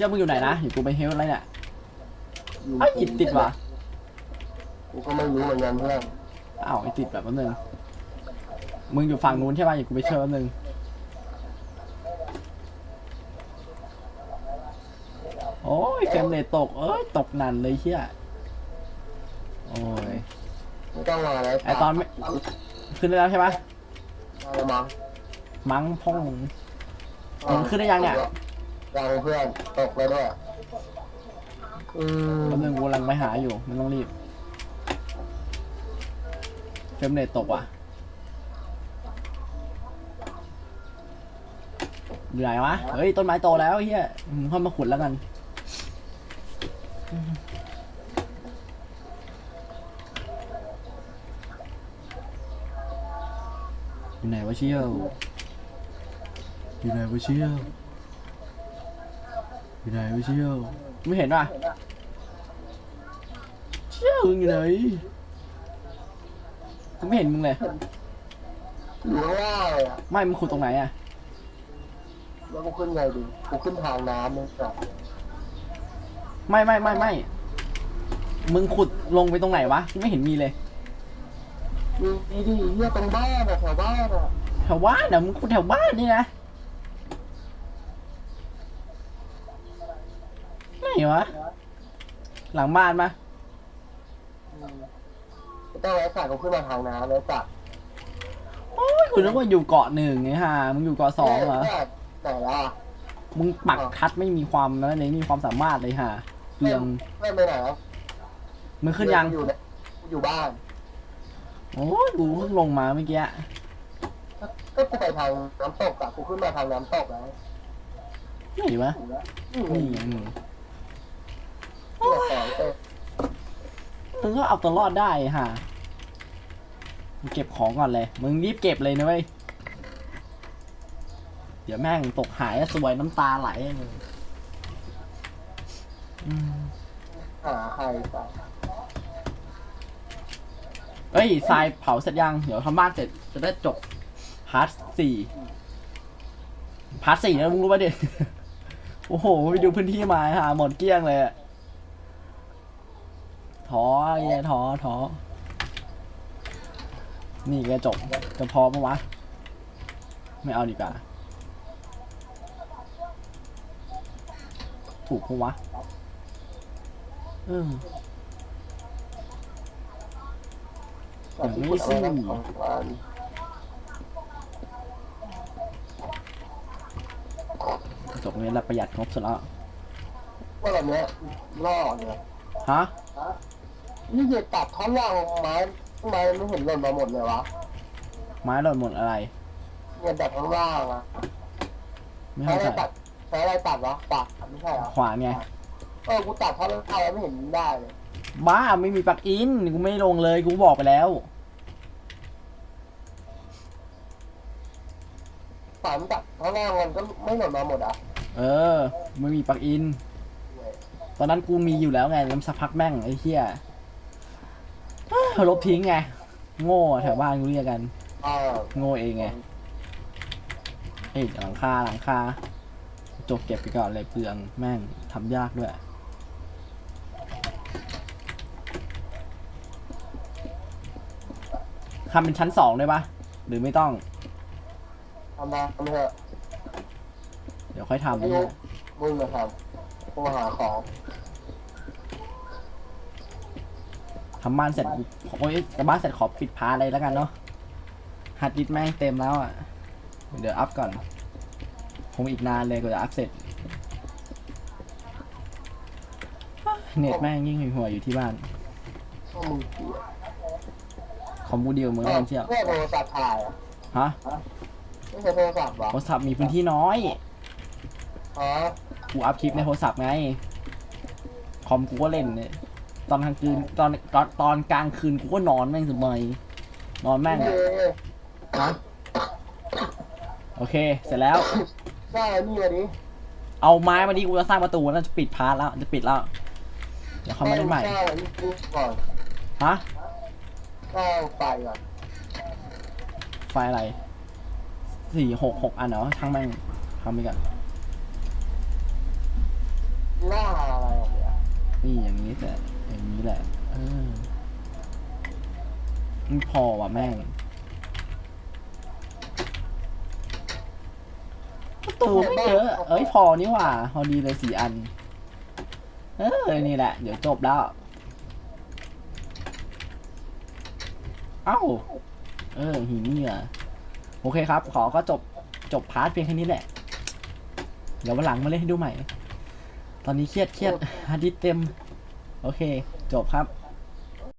ชื่อมึงอยู่ไหนนะอยู่กูไปเฮลอะไรเนี่ยอยู่ไอ้ยอิดติดว่ะกูก็ไม่รู้เหมือนกันเพื่อนอ้าวไอติดแบบแป๊บนึงมึงอยู่ฝั่งนู้นใช่ป่ะอยู่กูไปเชิญแป๊บนึงโอ้ยเฟรมเรทตก เอ้ยตกนันเลยเชี่ยโอ้ยไม่ต้องมาแล้วไอตอนไม่ขึ้นได้แล้วใช่ปะเอามามั้งพ่องมันขึ้นได้ยังเนี่ย ยังเพื่อนตกแล้วด้วยอืมแป๊บนึงกูกำลังไปหาอยู่มันต้องรีบเฟรมเรทตกว่ะอยู่ไหนวะ เฮ้ย ต้นไม้โตแล้วเฮียมึงค่อยมาขุดแล้วกัน อยู่ไหนวะเชี่ยว อยู่ไหนวะเชี่ยว อยู่ไหนวะเชี่ยวไม่เห็นว่ะเชี่ยวมึงอยู่ไหนกูไม่เห็นมึงเลยอยู่ข้างล่างเลยอะไม่มึงขุดตรงไหนอะแล้วกูขึ้นไงดีกูขึ้นทางน้ำเลยจ้ะไม่ไม่ไม่ไม่มึงขุดลงไปตรงไหนวะกูไม่เห็นมีเลยมีดีดีเฮียตรงบ้านอะแถวบ้านอะแถวบ้านอะมึงขุดแถวบ้านนี่นะไหน วะ หลังบ้านปะอืมไม่ต้องไว้สายกูขึ้นมาทางน้ำแล้วจ้ะโอ้ยคุณนึกว่าอยู่เกาะหนึ่งไงฮะมึงอยู่เกาะสองเหรอนี่ยไหนล่ะมึงปักทัดไม่มีความนะเลยไม่มีความสามารถเลยฮะเปลืองไม่ไปไหนแล้วมึงขึ้นยังอยู่เนี่ยอยู่บ้านโอ้ยกูเพิ่งลงมาเมื่อกี้ก็กูไปทางน้ำตกอะกูขึ้นมาทางน้ำตกแล้วไหนวะนี่นี่ไงมึงเนี่ยสองเต้ มึงก็เอาตัวรอดได้ฮะมึงเก็บของก่อนเลย มึงรีบเก็บเลยนะเว้ย เดี๋ยวแม่งตกหายสวยน้ำตาไหลมึงอืมหาใครจ้ะเอ้ยทรายเผาเสร็จยัง เดี๋ยวทำบ้านเสร็จจะได้จบพาร์ทสี่พาร์ทสี่นะมึงรู้ป่ะเด็กโอ้โห ไปดูพื้นที่มาหาหมดเกลี้ยงเลยอะ ท้อไอ้เหี้ยท้อท้อนี่ก็จบจะพอปะวะ ไม่เอาดีกว่า ถูกปะวะเอออย่างนี้สิของบ้านจบนี้เราประหยัดงบสุดแล้วว่าแบบเนี้ยล่อเนี่ยฮะ นี่เหยียดตัดท่อนล่างไม้ไม้ไม่เห็นหล่นมาหมดเลยวะไม้หล่นหมดอะไรเนี่ยตัดท่อนล่างอะไม่ใช้เข้าอะไรใจตัดใช้อะไรตัดวะตัดไม่ใช่เหรอขวานไงเออกูตัดท่อนล่างแล้วไม่เห็นได้เลยบ้าไม่มีปลักอินกูไม่ลงเลยกูบอกไปแล้วฝานตัดท่อนล่างมันก็ไม่หล่นมาหมดอะเออ ไม่มีปลักอิน ตอนนั้นกูมีอยู่แล้วไงน้ำสักพักแม่งไอ้เหี้ย เอ้อลบทิ้งไง โง่แถวบ้านกูเรียกกันเออโง่เองไงเอ้ยหลังคาหลังคาจบเก็บไปก่อนเลยเปลืองแม่งทำยากด้วย ทำเป็นชั้นสองได้ปะหรือไม่ต้อง ทำมาทำเถอะเดี๋ยวค่อยทำไม่นะรู้มึงมาทำกูหาของ ทำบ้านเสร็จกูโอ้ยแต่บ้านเสร็จขอปิดพาร์ทเลยแล้วกันเนาะฮาร์ดดิสก์แม่งเต็มแล้วอะ เดี๋ยวอัพก่อน คงอีกนานเลยกว่าจะอัพเสร็จ เน็ตแม่งยิ่งหัวอยู่ที่บ้านพวกมึงเกลียดคอมบูดีกว่ามือกันเชียวแค่โทรศัพท์ถ่ายอะฮะไม่ใช่โทรศัพท์หรอโทรศัพท์มีพื้นที่น้อย อ๋อ กูอัพคลิปในโทรศัพท์ไง คอมกูก็เล่นเนี่ย ตอนกลางคืนตอนตอนตอนกลางคืนกูก็นอนแม่งสบายนอนแม่งเออะอฮะโอเค เสร็จแล้วได้นี่มาดิเอาไม้มาดิกูจะสร้างประตูแล้วจะปิดพาร์ทแล้วจะปิดแล้วเดี๋ยวเข้ามาเล่นใหม่ได้นี่ก่อนฮะได้ไปก่อนไฟล์อะไรสี่หกหกอันเหรอช่างแม่งทำไปก่อนนี่อย่างนี้แต่ อย่างนี้แหละเออไม่พอว่ะแม่งประตูไม่เยอะ เอ้ยพอนี่หว่า พอดีเลยสี่อัน เออ นี่แหละ เดี๋ยวจบแล้ว เอ้า เออ หินเหงื่อโอเคครับ ขอก็จบ จบพาร์ทเพียงแค่นี้แหละ เดี๋ยววันหลังมาเล่นให้ดูใหม่ ตอนนี้เครียดเครียดฮาร์ดดิสก์เต็ม โอเค จบครับ